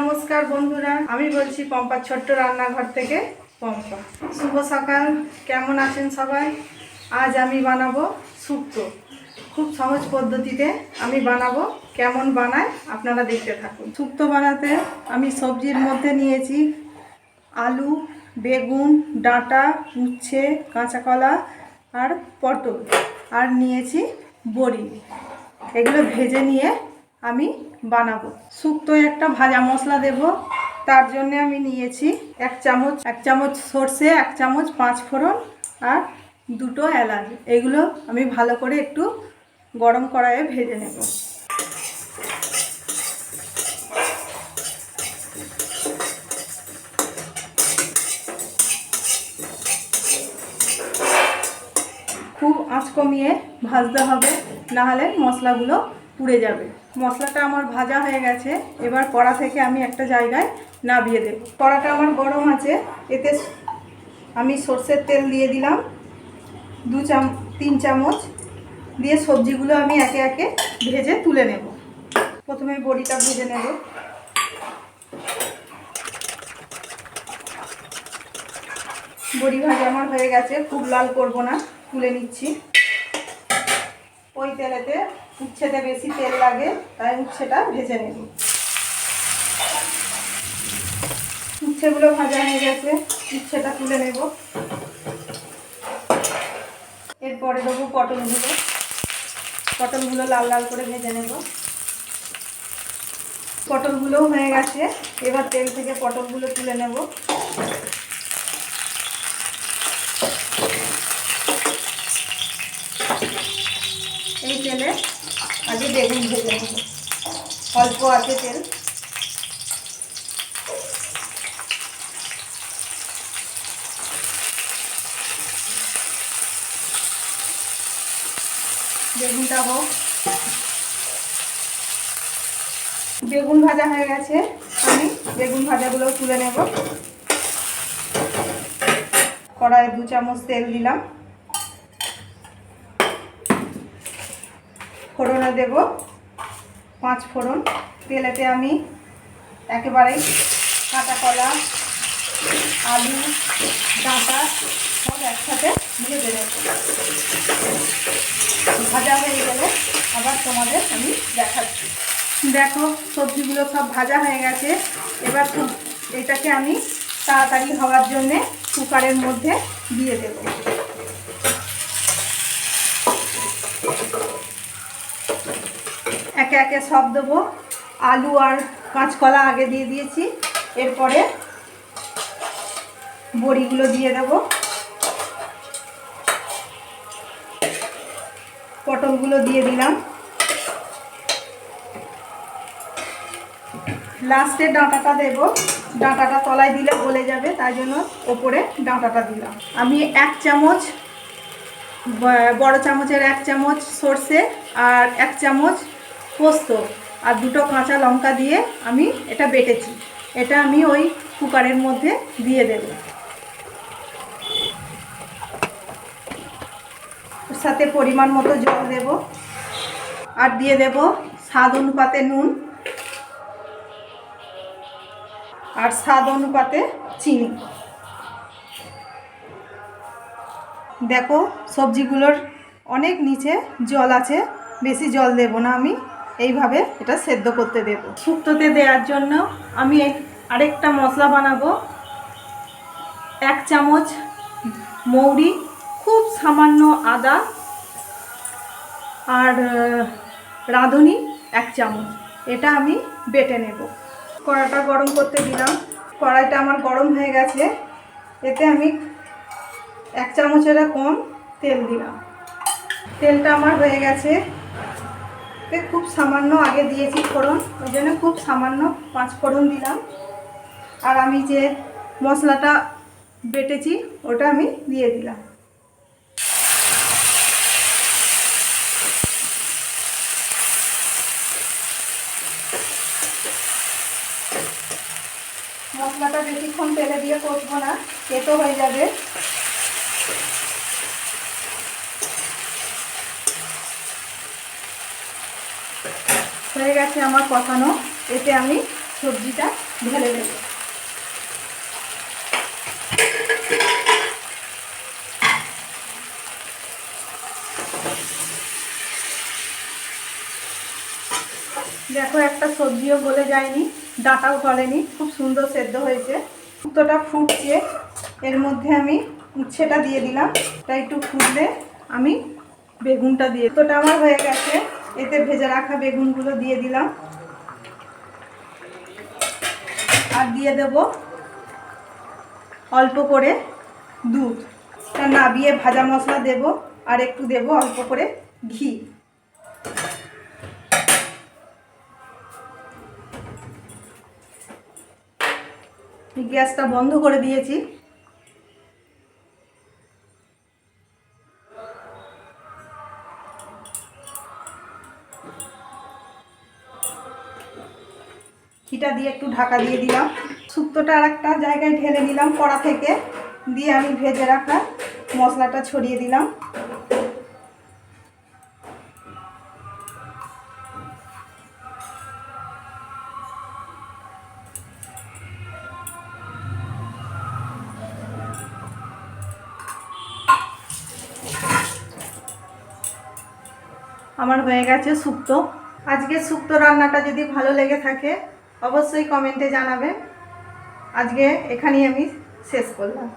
নমস্কার বন্ধুরা, আমি বলছি পম্পার ছোট্ট রান্নাঘর থেকে পম্পা। শুভ সকাল, কেমন আছেন সবাই? আজ আমি বানাবো শুক্তো। খুব সহজ পদ্ধতিতে আমি বানাবো, কেমন বানায় আপনারা দেখতে থাকুন। শুক্তো বানাতে আমি সবজির মধ্যে নিয়েছি আলু, বেগুন, ডাঁটা, উচ্ছে কাঁচা কলা আর পটল। আর নিয়েছি বড়ি। এগুলো ভেজে নিয়ে আমি বানাবো। শুক্তো একটা ভাজা মশলা দেব। তার জন্য আমি নিয়েছি এক চামচ এক চামচ সর্ষে, এক চামচ পাঁচ ফোড়ন আর দুটো এলাচ। এগুলো আমি ভালো করে একটু গরম কড়াইয়ে ভেজে নেব। খুব আঁচ কমিয়ে ভাজতে হবে, নাহলে মশলাগুলো পুড়ে যাবে। মশলাটা আমার ভাজা হয়ে গেছে। এবার কড়া থেকে আমি একটা জায়গায় নামিয়ে দেব। কড়াটা আমার গরম আছে। এতে আমি সর্ষের তেল দিয়ে দিলাম। দু চাম, তিন চামচ দিয়ে সবজিগুলো আমি একে একে ভেজে তুলে নেব। প্রথমে বড়িটা ভেজে নেব। বড়ি ভাজা আমার হয়ে গেছে। খুব লাল করব না। তুলে নিচ্ছি। ওই তেলেতে উচ্ছেতে বেশি তেল লাগে, তাই উচ্ছেটা ভেজে নেব। উচ্ছেগুলো ভাজা হয়ে গেছে, উচ্ছেটা তুলে নেব। এরপরে দেবো পটলগুলো। পটলগুলো লাল লাল করে ভেজে নেব। পটলগুলোও হয়ে গেছে, এবার তেল থেকে পটলগুলো তুলে নেব। এই তেলে আগে বেগুন ভেজে নেব। অল্প আছে তেল। বেগুনটা হোক বেগুন ভাজা হয়ে গেছে। আমি বেগুন ভাজাগুলো তুলে নেব। কড়াইয়ে দু চামচ তেল দিলাম। ফোড়নে দেব। পাঁচ ফোড়ন। তেলেতে আমি একেবারেই কাঁচা কলা, আলু, ডাঁটা সব একসাথে ভেজে দেব। ভাজা হয়ে গেলে আবার তোমাদের আমি দেখাচ্ছি। দেখো, সবজিগুলো সব ভাজা হয়ে গেছে। এবার এটাকে আমি তাড়াতাড়ি হওয়ার জন্যে কুকারের মধ্যে দিয়ে দেবো। একে একে সব দেবো। আলু আর কাঁচকলা আগে দিয়ে দিয়েছি। এরপরে বড়িগুলো দিয়ে দেব। পটলগুলো দিয়ে দিলাম। লাস্টে ডাঁটাটা দেব। ডাঁটাটা তলায় দিলে গলে যাবে, তাই জন্য ওপরে ডাঁটাটা দিলাম। আমি এক চামচ বড় চামচের এক চামচ সর্ষে আর এক চামচ পোস্ত আর দুটো কাঁচা লঙ্কা দিয়ে আমি এটা বেটেছি। এটা আমি ওই কুকারের মধ্যে দিয়ে দেব। সাথে পরিমাণ মতো জল দেব। আর দিয়ে দেব স্বাদ অনুপাতে নুন। আর স্বাদ অনুপাতে চিনি। দেখো সবজিগুলোর অনেক নিচে জল আছে, বেশি জল দেব না আমি। এইভাবে এটা সেদ্ধ করতে দেব। শুক্তোতে দেওয়ার জন্য আমি আরেকটা মশলা বানাবো। এক চামচ মৌরি, খুব সামান্য আদা আর রাঁধুনি এক চামচ। এটা আমি বেটে নেব। কড়াটা গরম করতে দিলাম। কড়াইটা আমার গরম হয়ে গেছে। এতে আমি এক চামচের কম তেল দিলাম। তেলটা আমার হয়ে গেছে। এতে খুব সামান্য আগে দিয়েছি ফোড়ন, ওই জন্য খুব সামান্য পাঁচ ফোড়ন দিলাম। আর আমি যে মশলাটা বেটেছি, ওটা আমি দিয়ে দিলাম। মশলাটা বেশিক্ষণ তেলে দিয়ে কষবো না তেতো হয়ে যাবে। হয়ে গেছে আমার কষানো। এতে আমি সবজিটা ঢেলে দেব। দেখো, একটা সবজিও গলে যায়নি, ডাটাও গলেনি, খুব সুন্দর সেদ্ধ হয়েছে। শুক্তোটা ফুটছে, এর মধ্যে আমি উচ্ছেটা দিয়ে দিলাম। তাই একটু ফুটলে আমি বেগুনটা দিয়ে শুক্তোটা আমার হয়ে গেছে। এতে ভেজে রাখা বেগুনগুলো দিয়ে দিলাম। আর দিয়ে দেব অল্প করে দুধ। তা নাবিয়ে ভাজা মশলা দেব, আর একটু দেব অল্প করে ঘি। গ্যাসটা বন্ধ করে দিয়েছি। ঘিটা দিয়ে একটু ঢাকা দিয়ে দিলাম। শুক্তোটা আর একটা জায়গায় ঢেলে নিলাম কড়া থেকে। দিয়ে আমি ভেজে রাখা মশলাটা ছড়িয়ে দিলাম। আমার হয়ে গেছে শুক্তো আজকে শুক্তো রান্নাটা যদি ভালো লেগে থাকে অবশ্যই কমেন্টে জানাবেন। আজকে এখানেই আমি শেষ করলাম।